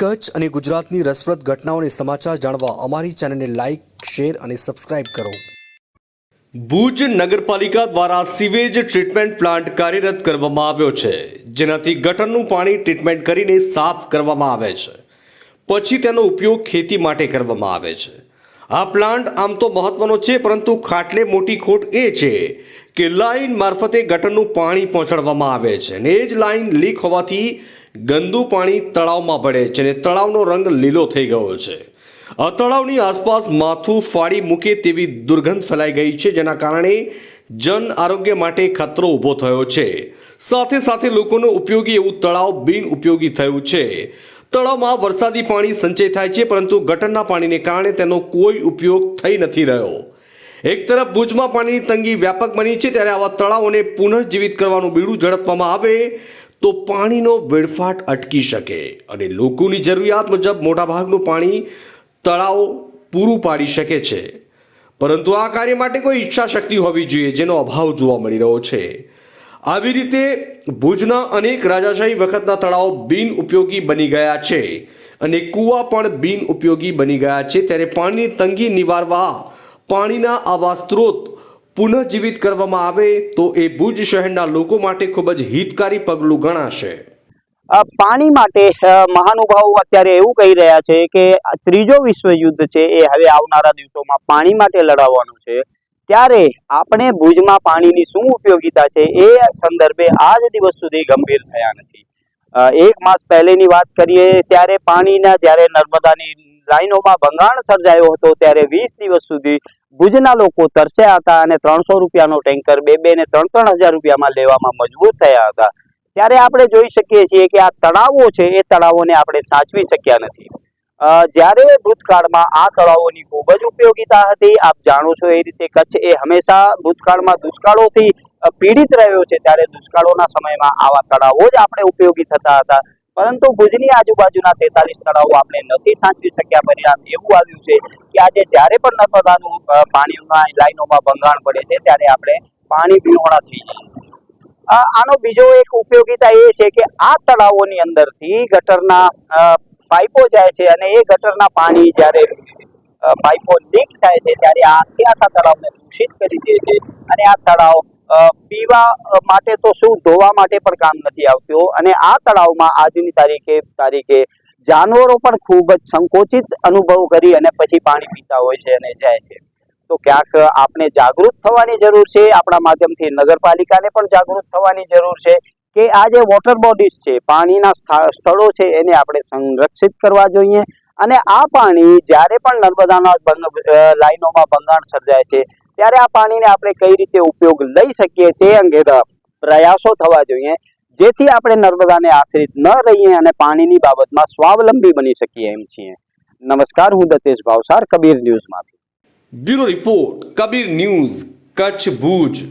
કચ્છ અને ગુજરાતની રસપ્રદ ઘટનાઓને સમાચાર જાણવા અમારી ચેનલને લાઇક શેર અને સબસ્ક્રાઇબ કરો. ભુજ નગરપાલિકા દ્વારા સીવેજ ટ્રીટમેન્ટ પ્લાન્ટ કાર્યરત કરવામાં આવ્યો છે. જેનાથી ગટરનું પાણી ટ્રીટમેન્ટ કરીને સાફ કરવામાં આવે છે. પછી તેનો ઉપયોગ ખેતી માટે કરવામાં આવે છે. આ પ્લાન્ટ આમ તો મહત્વનો છે, પરંતુ ખાટલે મોટી ખોટ એ છે કે લાઇન મારફતે ગટરનું પાણી પહોંચાડવામાં આવે છે અને એ જ લાઇન લીક હોવાથી ગંદુ પાણી તળાવમાં ભળે છે અને તળાવનો રંગ લીલો થઈ ગયો છે. આ તળાવની આસપાસ માથું ફાડી મૂકે તેવી દુર્ગંધ ફેલાઈ ગઈ છે, જેના કારણે જન આરોગ્ય માટે ખતરો ઊભો થયો છે. સાથે સાથે લોકોનો ઉપયોગી એવું તળાવ બિન ઉપયોગી થયું છે. તળાવમાં વરસાદી પાણી સંચય થાય છે, પરંતુ ગટરના પાણીને કારણે તેનો કોઈ ઉપયોગ થઈ નથી રહ્યો. એક તરફ ભુજમાં પાણીની તંગી વ્યાપક બની છે, ત્યારે આવા તળાવોને પુનર્જીવિત કરવાનું બીડું ઝડપવામાં આવે તો પાણીનો વેડફાટ અટકી શકે. અને લોકોની જરૂરિયાત મુજબ મોટાભાગનું પાણી તળાવ પૂરું પાડી શકે છે. પરંતુ આ કાર્ય માટે કોઈ ઈચ્છા શક્તિ હોવી જોઈએ, જેનો અભાવ જોવા મળી રહ્યો છે. આવી રીતે ભુજના અનેક રાજાશાહી વખતના તળાવ બિન ઉપયોગી બની ગયા છે. અને કૂવા પણ બિન ઉપયોગી બની ગયા છે, ત્યારે પાણીની તંગી નિવારવા પાણીના આવા સ્ત્રોત પુનઃજીવિત કરવામાં આવે તો એ ભુજ શહેરના લોકો માટે ખૂબ જ હિતકારી પગલું ગણાશે. પાણી માટે મહાનુભાવો અત્યારે એવું કહી રહ્યા છે કે ત્રીજો વિશ્વયુદ્ધ છે, એ હવે આવનારા દિવસોમાં પાણી માટે લડાવવાનું છે. ત્યારે આપણે ભુજમાં પાણીની શું ઉપયોગિતા છે, એ સંદર્ભે આજ દિવસ સુધી ગંભીર થયા નથી. એક માસ પહેલેની વાત કરીએ, ત્યારે પાણીના જ્યારે નર્મદાની લાઈનોમાં ભંગાણ સર્જાયો હતો, ત્યારે વીસ દિવસ સુધી ભુજના લોકો તરસ્યા હતા અને ત્રણસો રૂપિયાનો ટેન્કર બે બે ને ત્રણ ત્રણ હજાર રૂપિયામાં લેવામાં મજબૂર થયા હતા. ત્યારે આપણે જોઈ શકીએ છીએ કે આ તળાવો છે, એ તળાવોને આપણે સાચવી શક્યા નથી. જ્યારે ભૂતકાળમાં આ તળાવોની ખૂબ જ ઉપયોગીતા હતી, આપ જાણો છો એ રીતે કચ્છ એ હંમેશા ભૂતકાળમાં દુષ્કાળોથી પીડિત રહ્યો છે. ત્યારે દુષ્કાળોના સમયમાં આવા તળાવો જ આપણે ઉપયોગી થતા હતા. પરંતુ ભુજની આજુબાજુના તેતાલીસ તળાવો આપણે નથી સાચવી શક્યા પરિણામ એવું આવ્યું છે કે આજે જ્યારે પણ નર્મદાનું પાણીના લાઈનોમાં ભંગાણ પડે છે ત્યારે આપણે પાણી પીવોણા થઈ જાય આનો બીજો એક ઉપયોગીતા એ છે કે આ તળાવોની અંદરથી ગટરના પાઇપો જાય છે અને એ ગટરના પાણી જ્યારે પાઇપો લીક થાય છે ત્યારે આ આખે આખા તળાવને દૂષિત કરી દે છે અને આ તળાવ પીવા માટે તો શું ધોવા માટે પણ કામ નથી આવતું. અને આ તળાવમાં આજની તારીખે તારીખે જાનવરો પણ ખૂબ જ સંકોચિત અનુભવ કરી અને પછી પાણી પીતા હોય છે અને જાય છે. તો ક્યાંક આપણે જાગૃત થવાની જરૂર છે? આપણા માધ્યમથી નગરપાલિકાને પણ જાગૃત થવાની જરૂર છે કે આ જે વોટર બોડીઝ છે, પાણીના સ્થા- સ્થળો છે એને આપણે સંરક્ષિત કરવા જોઈએ. અને આ પાણી જ્યારે પણ નર્મદાના લાઈનોમાં ભંગાણ સર્જાય છે ત્યારે આ પાણીને આપણે કઈ રીતે ઉપયોગ લઈ શકીએ તે અંગે પ્રયાસો થવા જોઈએ, જેથી આપણે નર્મદાને આશ્રિત ન રહીએ અને પાણીની બાબતમાં સ્વાવલંબી બની શકીએ એમ છીએ. નમસ્કાર, હું Datesh Bhavsar, Kabir ન્યૂઝમાંથી. Bureau report, Kabir news, Kutch Bhuj.